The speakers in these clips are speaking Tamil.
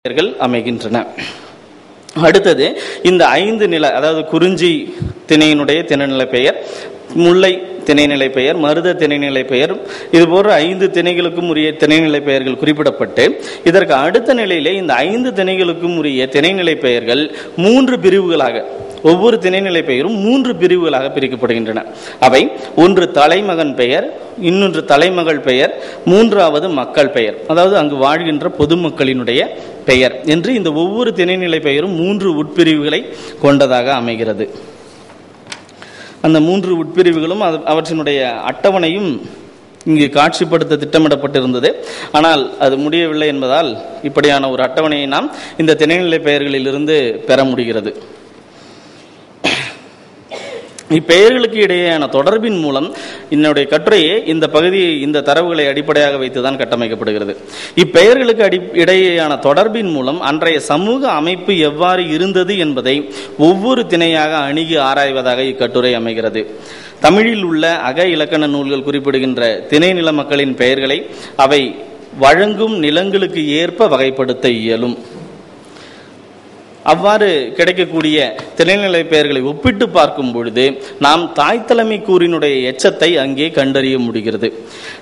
பெயர்கள் அமைகின்றன. அடுத்தது இந்த ஐந்து நில அதாவது குறிஞ்சி திணையினுடைய திணைநிலை பெயர் முல்லை திணைநிலை பெயர் மருத திணைநிலை பெயர் இது போன்ற ஐந்து திணைகளுக்கும் உரிய திணைநிலை பெயர்கள் குறிப்பிடப்பட்டு இதற்கு அடுத்த நிலையிலே இந்த ஐந்து திணைகளுக்கும் உரிய திணைநிலை பெயர்கள் மூன்று பிரிவுகளாக ஒவ்வொரு திணைநிலை பெயரும் மூன்று பிரிவுகளாக பிரிக்கப்படுகின்றன. அவை ஒன்று தலைமகன் பெயர் இன்னொன்று தலைமகள் பெயர் மூன்றாவது மக்கள் பெயர். அதாவது அங்கு வாழ்கின்ற பொதுமக்களினுடைய பெயர் என்று இந்த ஒவ்வொரு திணைநிலை பெயரும் மூன்று உட்பிரிவுகளை கொண்டதாக அமைகிறது. அந்த மூன்று உட்பிரிவுகளும் அவற்றினுடைய அட்டவணையும் இங்கு காட்சிப்படுத்த திட்டமிடப்பட்டிருந்தது. ஆனால் அது முடியவில்லை என்பதால் இப்படியான ஒரு அட்டவணையை நாம் இந்த திணைநிலை பெயர்களிலிருந்து பெற முடிகிறது. இப்பெயர்களுக்கு இடையேயான தொடர்பின் மூலம் என்னுடைய கட்டுரையே இந்த பகுதியை இந்த தரவுகளை அடிப்படையாக வைத்துதான் கட்டமைக்கப்படுகிறது. இப்பெயர்களுக்கு அடி இடையேயான தொடர்பின் மூலம் அன்றைய சமூக அமைப்பு எவ்வாறு இருந்தது என்பதை ஒவ்வொரு திணையாக அணுகி ஆராய்வதாக இக்கட்டுரை அமைகிறது. தமிழில் உள்ள அக இலக்கண நூல்கள் குறிப்பிடுகின்ற திணை நில மக்களின் பெயர்களை அவை வழங்கும் நிலங்களுக்கு ஏற்ப வகைப்படுத்த இயலும். அவ்வாறு கிடைக்கக்கூடிய திணைநிலை பெயர்களை ஒப்பிட்டு பார்க்கும் பொழுது நாம் தாய் தலைமை கூறினுடைய எச்சத்தை அங்கே கண்டறிய முடிகிறது.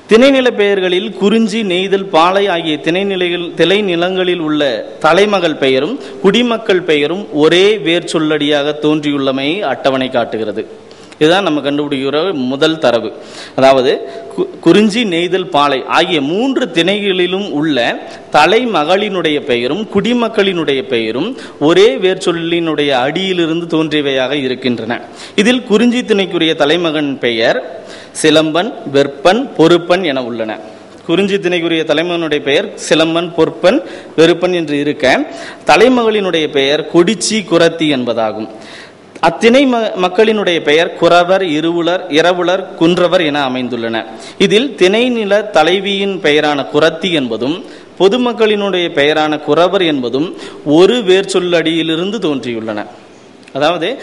திணைநில பெயர்களில் குறிஞ்சி நெய்தல் பாலை ஆகிய திணைநிலைகள் திளை நிலங்களில் உள்ள தலைமகள் பெயரும் குடிமக்கள் பெயரும் ஒரே வேர் சொல்லடியாக தோன்றியுள்ளமையை அட்டவணை காட்டுகிறது. இதுதான் நம்ம கண்டுபிடிக்கிற முதல் தரவு. அதாவது கு- குறிஞ்சி நெய்தல் பாலை ஆகிய மூன்று திணைகளிலும் உள்ள தலைமகளினுடைய பெயரும் குடிமக்களினுடைய பெயரும் ஒரே வேர்ச்சொல்லினுடைய அடியிலிருந்து தோன்றியவையாக இருக்கின்றன. இதில் குறிஞ்சி திணைக்குரிய தலைமகன் பெயர் சிலம்பன் வெற்பன் பொறுப்பன் என உள்ளன. குறிஞ்சி திணைக்குரிய தலைமகனுடைய பெயர் சிலம்பன் பொற்பன் வெறுப்பன் என்று இருக்க தலைமகளினுடைய பெயர் கொடிச்சி குரத்தி என்பதாகும். அத்திணை ம- மக்களினுடைய பெயர் குறவர் இருவுலர் இரவுலர் குன்றவர் என அமைந்துள்ளன. இதில் திணைநில தலைவியின் பெயரான குரத்தி என்பதும் பொதுமக்களினுடைய பெயரான குறவர் என்பதும் ஒரு வேர்ச்சொல்லடியிலிருந்து தோன்றியுள்ளன. அதாவது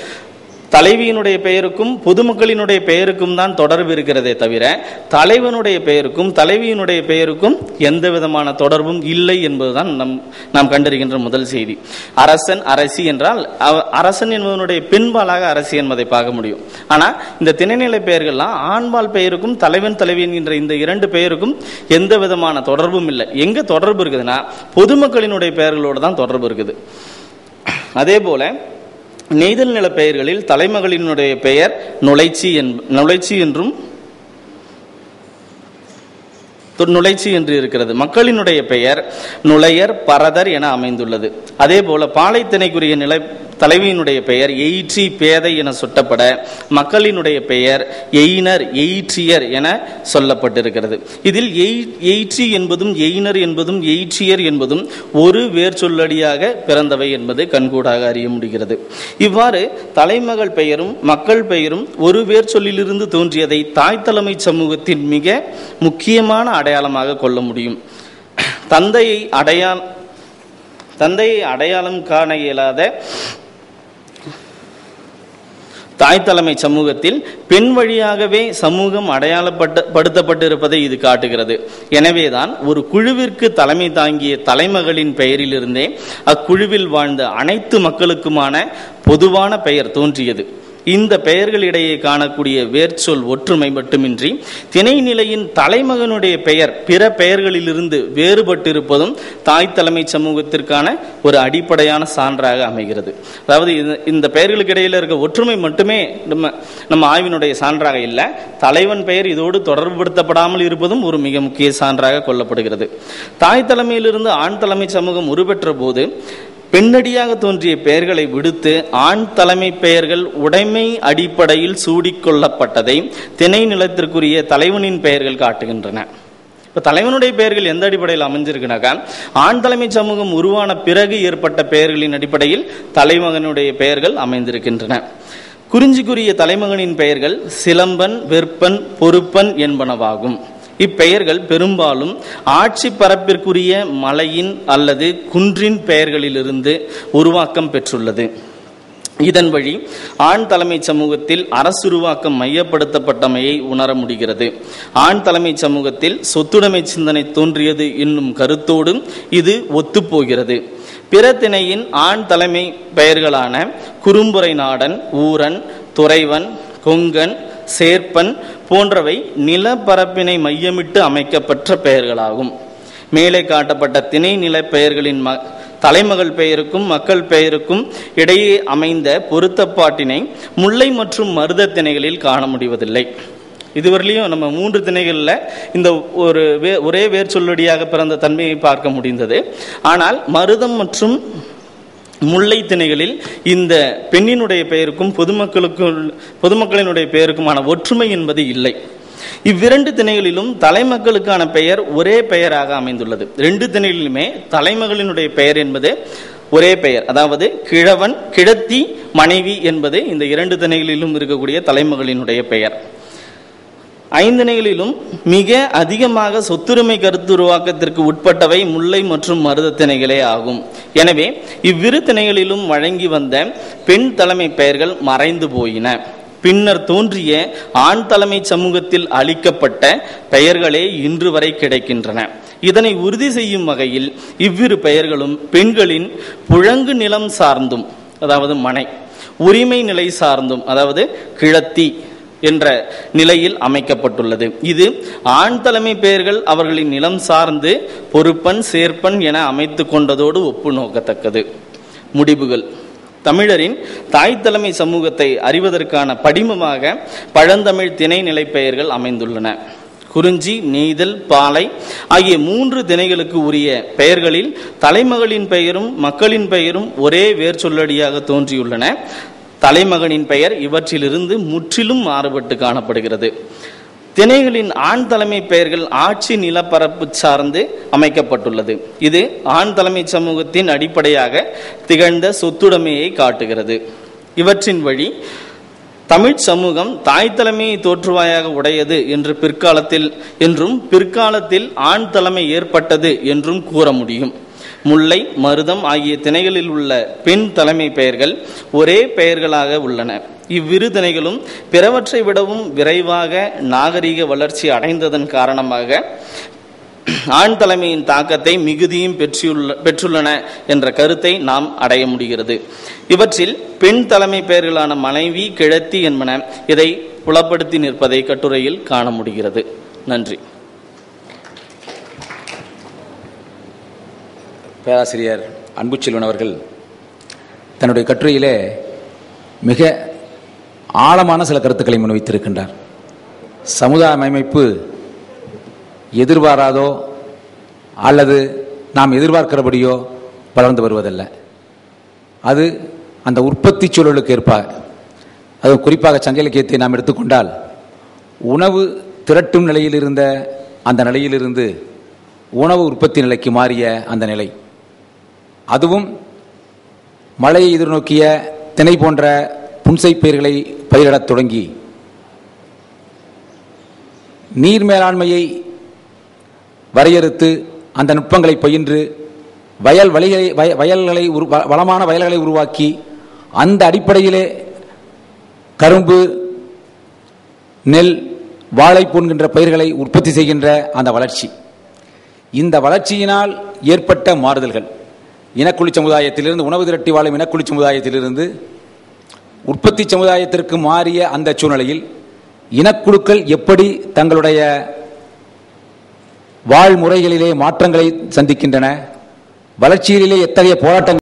தலைவியினுடைய பெயருக்கும் பொதுமக்களினுடைய பெயருக்கும் தான் தொடர்பு இருக்கிறதே தவிர தலைவனுடைய பெயருக்கும் தலைவியினுடைய பெயருக்கும் எந்த விதமான தொடர்பும் இல்லை என்பதுதான் நம் நாம் கண்டறிகின்ற முதல் செய்தி. அரசன் அரசி என்றால் அவ- அரசன் என்பதனுடைய பெண்பாலாக அரசி என்பதை பார்க்க முடியும். ஆனால் இந்த திணைநிலை பெயர்கள்லாம் ஆண்பால் பெயருக்கும் தலைவன் தலைவி என்கின்ற இந்த இரண்டு பெயருக்கும் எந்த விதமான தொடர்பும் இல்லை. எங்கே தொடர்பு இருக்குதுன்னா பொதுமக்களினுடைய பெயர்களோடு தான் தொடர்பு இருக்குது. அதே போல நெய்தல் நில பெயர்களில் தலைமகளினுடைய பெயர் நுழைச்சி என் நுழைச்சி என்றும் நுழைச்சி என்று இருக்கிறது. மக்களினுடைய பெயர் நுழையர் பரதர் என அமைந்துள்ளது. அதே போல பாலைத்திணைக்குரிய நில தலைவியினுடைய பெயர் எயிற்றி பேதை என சுட்டப்பட மக்களினுடைய பெயர் எயினர் எயிற்றியர் என சொல்லப்பட்டிருக்கிறது. இதில் எயிற்றி என்பதும் எயினர் என்பதும் எயிற்றியர் என்பதும் ஒரு வேர் சொல்லடியாக பிறந்தவை என்பது கண்கூடாக அறிய முடிகிறது. இவ்வாறு தலைமகள் பெயரும் மக்கள் பெயரும் ஒரு வேர் சொல்லிலிருந்து தோன்றியதை தாய் தலைமை சமூகத்தின் மிக முக்கியமான அடையாளமாக கொள்ள முடியும். தந்தையை அடையா தந்தையை அடையாளம் காண இயலாத தாய் தலைமை சமூகத்தில் பெண் வழியாகவே சமூகம் அடையாளப்பட்ட படுத்தப்பட்டிருப்பதை இது காட்டுகிறது. எனவேதான் ஒரு குழுவிற்கு தலைமை தாங்கிய தலைமகளின் பெயரிலிருந்தே அக்குழுவில் வாழ்ந்த அனைத்து மக்களுக்குமான பொதுவான பெயர் தோன்றியது. இந்த பெயர்களிடையே காணக்கூடிய வேர்ச்சொல் ஒற்றுமை மட்டுமின்றி திணைநிலையின் தலைமகனுடைய பெயர் பிற பெயர்களிலிருந்து வேறுபட்டிருப்பதும் தாய் தலைமை சமூகத்திற்கான ஒரு அடிப்படையான சான்றாக அமைகிறது. அதாவது இந்த- இந்த பெயர்களுக்கு இடையில இருக்க ஒற்றுமை மட்டுமே நம்ம நம்ம ஆய்வினுடைய சான்றாக இல்லை தலைவன் பெயர் இதோடு தொடர்புபடுத்தப்படாமல் இருப்பதும் ஒரு மிக முக்கிய சான்றாக கொள்ளப்படுகிறது. தாய் தலைமையிலிருந்து ஆண் தலைமை சமூகம் உருபெற்ற போது பெண்ணடியாக தோன்றிய பெயர்களை விடுத்து ஆண் தலைமை பெயர்கள் உடைமை அடிப்படையில் சூடிக்கொள்ளப்பட்டதை திணை நிலத்திற்குரிய தலைவனின் பெயர்கள் காட்டுகின்றன. இப்போ தலைவனுடைய பெயர்கள் எந்த அடிப்படையில் அமைஞ்சிருக்குனாக்கா ஆண் தலைமை சமூகம் உருவான பிறகு ஏற்பட்ட பெயர்களின் அடிப்படையில் தலைமகனுடைய பெயர்கள் அமைந்திருக்கின்றன. குறிஞ்சிக்குரிய தலைமகனின் பெயர்கள் சிலம்பன் வெற்பன் பொறுப்பன் என்பனவாகும். இப்பெயர்கள் பெரும்பாலும் ஆட்சி பரப்பிற்குரிய மலையின் அல்லது குன்றின் பெயர்களிலிருந்து உருவாக்கம் பெற்றுள்ளது. இதன் வழி ஆண் தலைமை சமூகத்தில் அரசுருவாக்கம் மையப்படுத்தப்பட்டமையை உணர முடிகிறது. ஆண் தலைமை சமூகத்தில் சொத்துடைமை சிந்தனை தோன்றியது என்னும் கருத்தோடும் இது ஒத்துப்போகிறது. பிற திணையின் ஆண் தலைமை பெயர்களான குறும்புரை நாடன் ஊரன் துறைவன் கொங்கன் சேர்ப்பன் போன்றவை நிலப்பரப்பினை மையமிட்டு அமைக்கப்பெற்ற பெயர்களாகும். மேலே காட்டப்பட்ட திணை நில பெயர்களின் ம தலைமகள் பெயருக்கும் மக்கள் பெயருக்கும் இடையே அமைந்த பொருத்தப்பாட்டினை முல்லை மற்றும் மருத திணைகளில் காண முடிவதில்லை. இதுவரையிலையும் நம்ம மூன்று திணைகளில் இந்த ஒரு வே ஒரே வேர் சொல்லடியாக பிறந்த தன்மையை பார்க்க முடிந்தது. ஆனால் மருதம் மற்றும் முல்லை திணைகளில் இந்த பெண்ணினுடைய பெயருக்கும் பொதுமக்களுக்கும் பொதுமக்களினுடைய பெயருக்குமான ஒற்றுமை என்பது இல்லை. இவ்விரண்டு திணைகளிலும் தலைமக்களுக்கான பெயர் ஒரே பெயராக அமைந்துள்ளது. ரெண்டு திணைகளிலுமே தலைமகளினுடைய பெயர் என்பது ஒரே பெயர். அதாவது கிழவன் கிழத்தி மனைவி என்பது இந்த இரண்டு திணைகளிலும் இருக்கக்கூடிய தலைமகளினுடைய பெயர். ஐந்திணைகளிலும் மிக அதிகமாக சொத்துரிமை கருத்துருவாக்கத்திற்கு உட்பட்டவை முல்லை மற்றும் மருத திணைகளே ஆகும். எனவே இவ்விரு திணைகளிலும் வழங்கி வந்த பெண் தலைமை பெயர்கள் மறைந்து போயின. பின்னர் தோன்றிய ஆண் தலைமை சமூகத்தில் அளிக்கப்பட்ட பெயர்களே இன்று வரை கிடைக்கின்றன. இதனை உறுதி செய்யும் வகையில் இவ்விரு பெயர்களும் பெண்களின் புழங்கு நிலம் சார்ந்தும் அதாவது மனை உரிமை நிலை சார்ந்தும் அதாவது கிழத்தி என்ற நிலையில் அமைக்கப்பட்டுள்ளது. இது ஆண் தலைமை பெயர்கள் அவர்களின் நிலம் சார்ந்து பொறுப்பன் சேர்ப்பன் என அமைத்து கொண்டதோடு ஒப்பு நோக்கத்தக்கது முடிவுகள். தமிழரின் தாய் தலைமை சமூகத்தை அறிவதற்கான படிமமாக பழந்தமிழ் திணை நிலைப்பெயர்கள் அமைந்துள்ளன. குறிஞ்சி நெய்தல் பாலை ஆகிய மூன்று திணைகளுக்கு உரிய பெயர்களில் தலைமகளின் பெயரும் மக்களின் பெயரும் ஒரே வேர் சொல்லடியாக தோன்றியுள்ளன. தலைமகனின் பெயர் இவற்றிலிருந்து முற்றிலும் மாறுபட்டு காணப்படுகிறது. திணைகளின் ஆண் தலைமை பெயர்கள் ஆட்சி நிலப்பரப்பு சார்ந்து அமைக்கப்பட்டுள்ளது. இது ஆண் தலைமை சமூகத்தின் அடிப்படையாக திகழ்ந்த சொத்துடைமையை காட்டுகிறது. இவற்றின் வழி தமிழ் சமூகம் தாய் தலைமையை தோற்றுவாயாக உடையது என்று பிற்காலத்தில் என்றும் பிற்காலத்தில் ஆண் தலைமை ஏற்பட்டது என்றும் கூற முடியும். முல்லை மருதம் ஆகிய திணைகளில் உள்ள பெண் தலைமை பெயர்கள் ஒரே பெயர்களாக உள்ளன. இவ்விரு திணைகளும் பிறவற்றை விடவும் விரைவாக நாகரிக வளர்ச்சி அடைந்ததன் காரணமாக ஆண் தலைமையின் தாக்கத்தை மிகுதியும் பெற்றுள்ள பெற்றுள்ளன என்ற கருத்தை நாம் அடைய முடிகிறது. இவற்றில் பெண் தலைமை பெயர்களான மனைவி கிழத்தி என்பன இதை புலப்படுத்தி நிற்பதை கட்டுரையில் காண முடிகிறது. நன்றி. பேராசிரியர் அன்புச்செல்வன் அவர்கள் தன்னுடைய கட்டுரையிலே மிக ஆழமான சில கருத்துக்களை முன்வைத்திருக்கின்றார். சமுதாய அமைப்பு எதிர்பாராதோ அல்லது நாம் எதிர்பார்க்கிறபடியோ வளர்ந்து வருவதல்ல. அது அந்த உற்பத்தி சூழலுக்கு ஏற்பாக அது குறிப்பாக சங்க இலக்கியத்தை நாம் எடுத்துக்கொண்டால் உணவு திரட்டும் நிலையில் இருந்த அந்த நிலையிலிருந்து உணவு உற்பத்தி நிலைக்கு மாறிய அந்த நிலை. அதுவும் மழையை எதிர்நோக்கிய திணை போன்ற புன்சை பயிர்களை பயிரிடத் தொடங்கி நீர் மேலாண்மையை வரையறுத்து அந்த நுட்பங்களை பயின்று வயல் வழிகளை வயல்களை உரு வளமான வயல்களை உருவாக்கி அந்த அடிப்படையிலே கரும்பு நெல் வாழை போன்கின்ற பயிர்களை உற்பத்தி செய்கின்ற அந்த வளர்ச்சி. இந்த வளர்ச்சியினால் ஏற்பட்ட மாறுதல்கள். இனக்குழி சமுதாயத்திலிருந்து உணவு திரட்டி வாழும் இனக்குழி சமுதாயத்திலிருந்து உற்பத்தி சமுதாயத்திற்கு மாறிய அந்த சூழ்நிலையில் இனக்குழுக்கள் எப்படி தங்களுடைய வாழ்முறைகளிலே மாற்றங்களை சந்திக்கின்றன வளர்ச்சியிலே எத்தகைய போராட்டங்கள்